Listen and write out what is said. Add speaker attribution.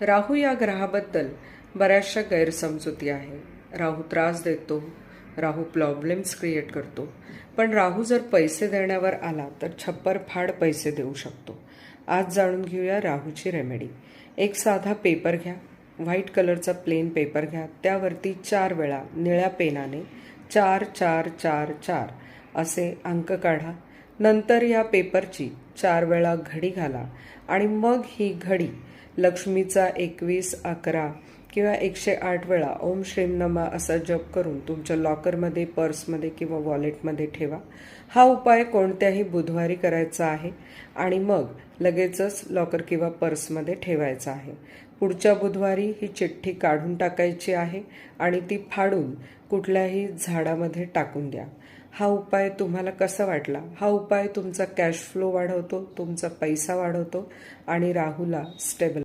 Speaker 1: राहू या ग्रहाबद्दल बऱ्याचशा गैरसमजुती आहे. राहू त्रास देतो राहू प्रॉब्लेम्स क्रिएट करतो. पण राहू जर पैसे देण्यावर आला तर छप्पर फाड पैसे देऊ शकतो. आज जाणून घेऊया राहूची रेमेडी एक साधा पेपर घ्या. व्हाईट कलरचा प्लेन पेपर घ्या. त्यावरती चार वेळा निळ्या पेनाने चार चार चार चार असे अंक काढा. नंतर या पेपरची चार वेळा घडी घाला आणि मग ही घडी लक्ष्मीचा एकवीस अकरा किंवा एकशे आठ वेळा ओम श्रीम नमा असा जप करून तुमच्या लॉकरमध्ये पर्समध्ये किंवा वॉलेटमध्ये ठेवा. हा उपाय कोणत्याही बुधवारी करायचा आहे आणि मग लगेचच लॉकर किंवा पर्समध्ये ठेवायचा आहे. पुढच्या बुधवारी ही चिठ्ठी काढून टाकायची आहे आणि ती फाडून कुठल्याही झाडामध्ये टाकून द्या. हा उपाय तुम्हाला कसा वाटला? हा उपाय तुमचा कॅश फ्लो वाढवतो तुमचा पैसा वाढवतो आणि राहूला स्टेबल